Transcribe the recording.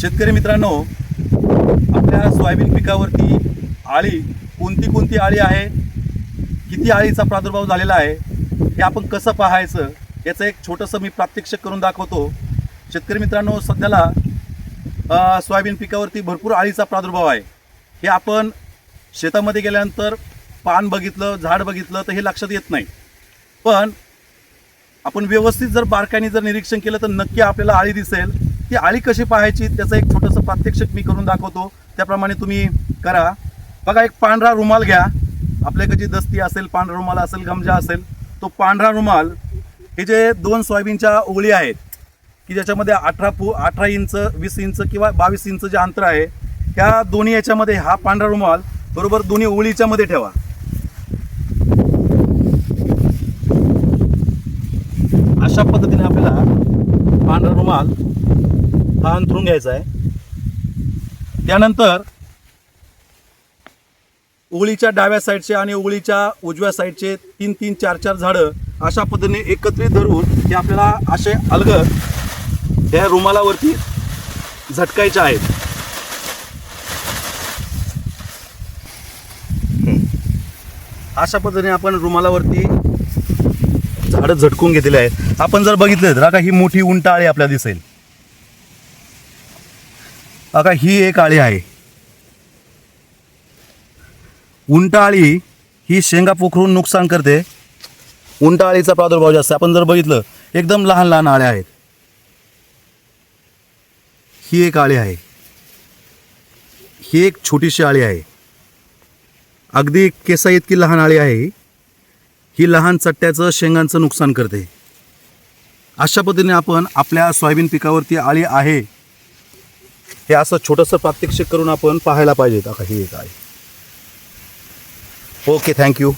शेतकरी मित्रांनो आपल्या सोयाबीन पिकावरती आळी कोणती कोणती आळी आहे? किती आळीचा प्रादुर्भाव झालेला आहे? हे आपण कसं पाहायचं? याचं एक छोटंसं मी प्रात्यक्षिक करून दाखवतो. शेतकरी मित्रांनो सध्याला सोयाबीन पिकावरती भरपूर आळीचा प्रादुर्भाव आहे. हे आपण शेतामध्ये गेल्यानंतर पान बघितलं झाड बघितलं तर हे लक्षात येत नाही. पण आपण व्यवस्थित जर बारकाईने जर निरीक्षण केलं तर नक्की आपल्याला आळी दिसेल. ती आळी कशी पाहायची त्याचं एक छोटंसं प्रात्यक्षिक मी करून दाखवतो. त्याप्रमाणे तुम्ही करा. बघा एक पांढरा रुमाल घ्या. आपल्याकडे जी दस्ती असेल पांढरा रुमाल असेल गमजा असेल तो पांढरा रुमाल हे जे दोन सोयाबीनच्या ओळी आहेत की ज्याच्यामध्ये अठरा फू अठरा इंच वीस इंच किंवा बावीस इंच जे अंतर आहे त्या दोन्ही याच्यामध्ये हा पांढरा रुमाल बरोबर दोन्ही ओळीच्या मध्ये ठेवा. अशा पद्धतीने आपल्याला पांढरा रुमाल हा अंथरून घ्यायचा आहे. त्यानंतर उगळीच्या डाव्या साईडचे आणि उगळीच्या उजव्या साईडचे तीन तीन चार चार झाडं अशा पद्धतीने एकत्रित धरून हे आपल्याला असे अलगद या रुमालावरती झटकायचे आहेत. अशा पद्धतीने आपण रुमालावरती झाडं झटकून घेतले आहेत. आपण जर बघितलं तर आता ही मोठी उंटाळी आपल्याला दिसेल. आता ही एक आळी आहे. उंटाळी ही शेंगा पोखरून नुकसान करते. उंटाळीचा प्रादुर्भाव जास्त आपण जर बघितलं एकदम लहान लहान आळ्या आहेत. ही एक आळी आहे. ही एक छोटीशी आळी आहे. अगदी केसा इतकी लहान आळी आहे. ही लहान चट्ट्याचं शेंगांचं नुकसान करते. अशा पद्धतीने आपण आपल्या सोयाबीन पिकावरती आळी आहे. हे असं छोटंसं प्रात्यक्षिक करून आपण पाहायला पाहिजे आता हे एक आहे. Okay thank you